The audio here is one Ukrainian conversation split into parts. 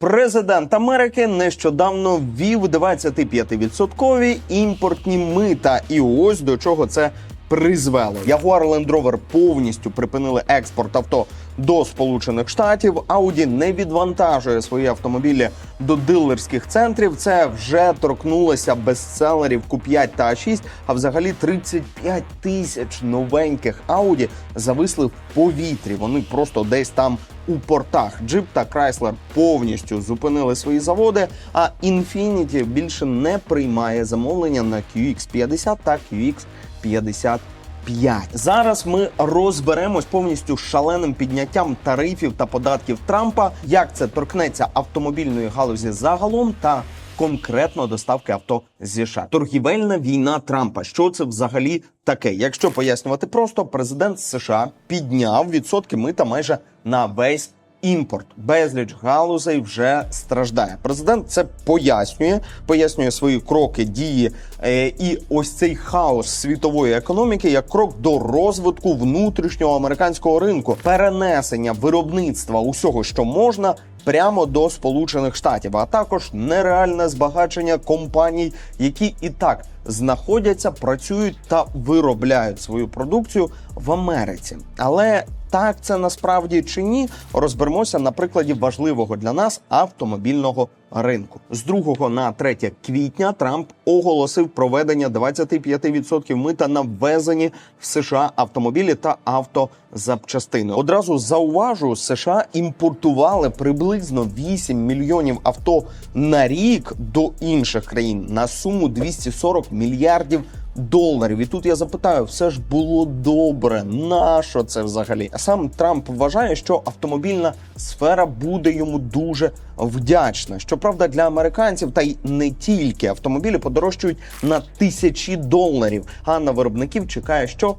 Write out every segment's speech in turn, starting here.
Президент Америки нещодавно ввів 25% імпортні мита, і ось до чого це призвело. Jaguar Land Rover повністю припинили експорт авто до Сполучених Штатів. Audi не відвантажує свої автомобілі до дилерських центрів. Це вже торкнулося бестселерів Q5 та A6, а взагалі 35 тисяч новеньких Audi зависли в повітрі. Вони просто десь там у портах. Jeep та Chrysler повністю зупинили свої заводи. А Infiniti більше не приймає замовлення на QX50 та QX50. 5. Зараз ми розберемось повністю шаленим підняттям тарифів та податків Трампа, як це торкнеться автомобільної галузі загалом та конкретно доставки авто зі США. Торгівельна війна Трампа. Що це взагалі таке? Якщо пояснювати просто, президент США підняв відсотки мита майже на весь. Імпорт безліч галузей вже страждає. Президент це пояснює, пояснює свої кроки, дії е, і ось цей хаос світової економіки як крок до розвитку внутрішнього американського ринку, перенесення виробництва усього, що можна. Прямо до Сполучених Штатів, а також нереальне збагачення компаній, які і так знаходяться, працюють та виробляють свою продукцію в Америці. Але так це насправді чи ні, розберемося на прикладі важливого для нас автомобільного ринку. З 2 на 3 квітня Трамп оголосив проведення 25% мита на ввезені в США автомобілі та автозапчастини. Одразу зауважу, США імпортували приблизно 8 мільйонів авто на рік до інших країн на суму 240 мільярдів доларів. І тут я запитаю, все ж було добре. Нащо це взагалі? А сам Трамп вважає, що автомобільна сфера буде йому дуже вдячна. Щоправда, для американців та й не тільки автомобілі подорожчують на тисячі доларів. А на виробників чекає, що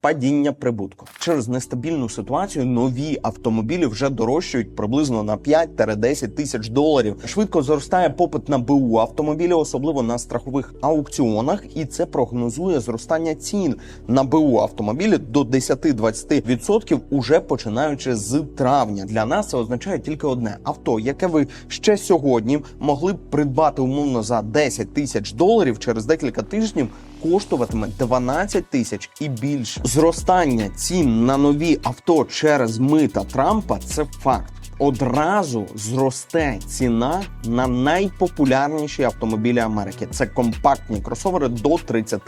падіння прибутку через нестабільну ситуацію. Нові автомобілі вже дорожчають приблизно на 5-10 тисяч доларів. Швидко зростає попит на БУ автомобілі, особливо на страхових аукціонах, і це прогнозує зростання цін на БУ автомобілі до 10-20% уже починаючи з травня. Для нас це означає тільки одне авто, яке ви ще сьогодні могли б придбати умовно за 10 тисяч доларів через декілька тижнів. Коштуватиме 12 тисяч і більше. Зростання цін на нові авто через мита Трампа це факт. Одразу зросте ціна на найпопулярніші автомобілі Америки. Це компактні кросовери до 30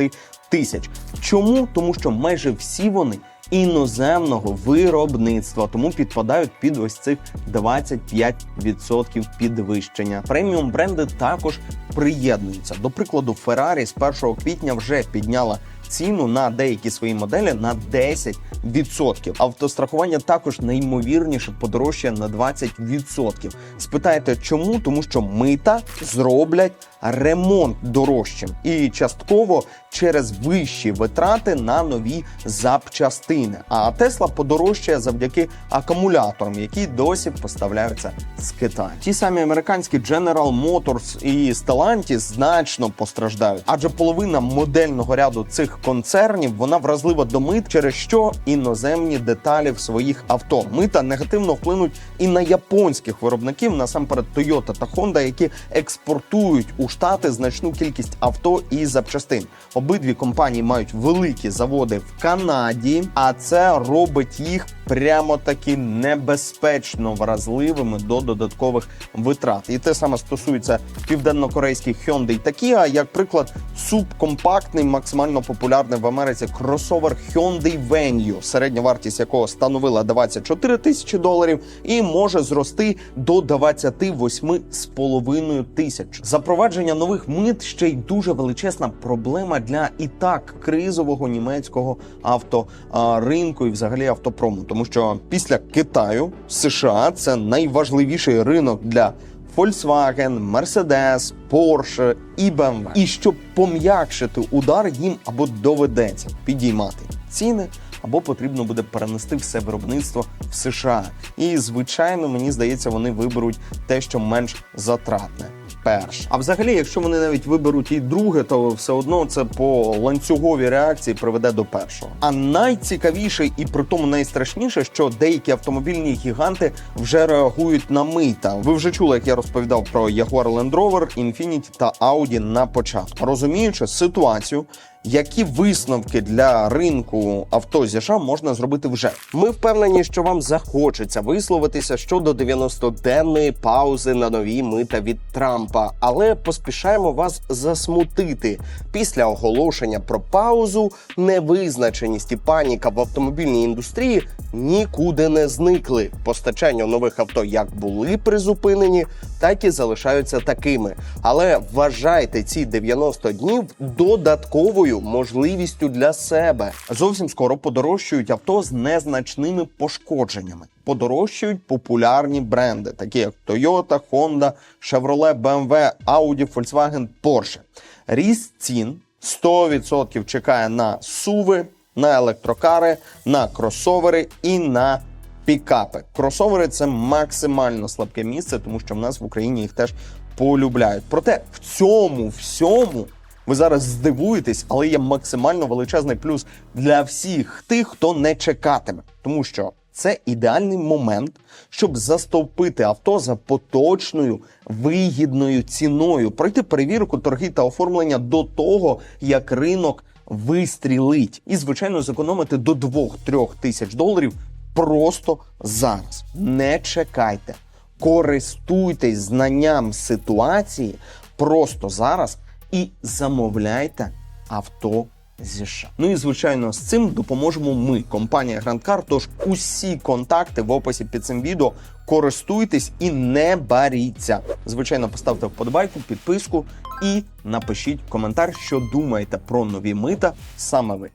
тисяч. Чому? Тому що майже всі вони іноземного виробництва, тому підпадають під ось цих 25% підвищення. Преміум бренди також приєднуються. До прикладу, Ferrari з 1 квітня вже підняла ціну на деякі свої моделі на 10%. Автострахування також неймовірніше подорожчає на 20%. Спитаєте, чому? Тому що мита зроблять ремонт дорожчим і частково через вищі витрати на нові запчастини. А Тесла подорожчає завдяки акумуляторам, які досі поставляються з Китаю. Ті самі американські General Motors і Stellantis значно постраждають, адже половина модельного ряду цих концернів вона вразлива до мит, через що іноземні деталі в своїх авто. Мита негативно вплинуть і на японських виробників, насамперед Toyota та Honda, які експортують у штати значну кількість авто і запчастин. Обидві компанії мають великі заводи в Канаді, а це робить їх прямо таки небезпечно вразливими до додаткових витрат. І те саме стосується південнокорейських Hyundai та Kia, як приклад, субкомпактний, максимально популярний в Америці кросовер Hyundai Venue, середня вартість якого становила 24 тисячі доларів, і може зрости до 28,5 тисяч. Запровадження нових мит ще й дуже величезна проблема для і так кризового німецького авторинку і взагалі автопрому, тому що після Китаю США це найважливіший ринок для. Volkswagen, Mercedes, Porsche і BMW. І щоб пом'якшити удар, їм або доведеться підіймати ціни, або потрібно буде перенести все виробництво в США. І звичайно, мені здається, вони виберуть те, що менш затратне. Перше. А взагалі, якщо вони навіть виберуть і друге, то все одно це по ланцюговій реакції приведе до першого. А найцікавіше і при тому найстрашніше, що деякі автомобільні гіганти вже реагують на мита. Ви вже чули, як я розповідав про Jaguar Land Rover, Infiniti та Audi на початку. Розуміючи ситуацію, які висновки для ринку авто зі США можна зробити вже. Ми впевнені, що вам захочеться висловитися щодо 90-денної паузи на нові мита від Трампа, але поспішаємо вас засмутити. Після оголошення про паузу невизначеність і паніка в автомобільній індустрії нікуди не зникли. Постачання нових авто як були призупинені, так і залишаються такими. Але вважайте ці 90 днів додатковою можливістю для себе. Зовсім скоро подорожчають авто з незначними пошкодженнями. Подорожчають популярні бренди, такі як Toyota, Honda, Chevrolet, BMW, Audi, Volkswagen, Porsche. Ріст цін 100% чекає на суви, на електрокари, на кросовери і на пікапи. Кросовери це максимально слабке місце, тому що в нас в Україні їх теж полюбляють. Проте в цьому всьому ви зараз здивуєтесь, але є максимально величезний плюс для всіх тих, хто не чекатиме, тому що це ідеальний момент, щоб застовпити авто за поточною вигідною ціною, пройти перевірку, торги та оформлення до того, як ринок вистрілить, і звичайно зекономити до 2-3 тисяч доларів просто зараз. Не чекайте, користуйтесь знанням ситуації просто зараз і замовляйте авто зі США. Ну і звичайно, з цим допоможемо ми, компанія Grand Car. Тож усі контакти в описі під цим відео. Користуйтесь і не баріться. Звичайно, поставте вподобайку, підписку і напишіть коментар, що думаєте про нові мита саме ви.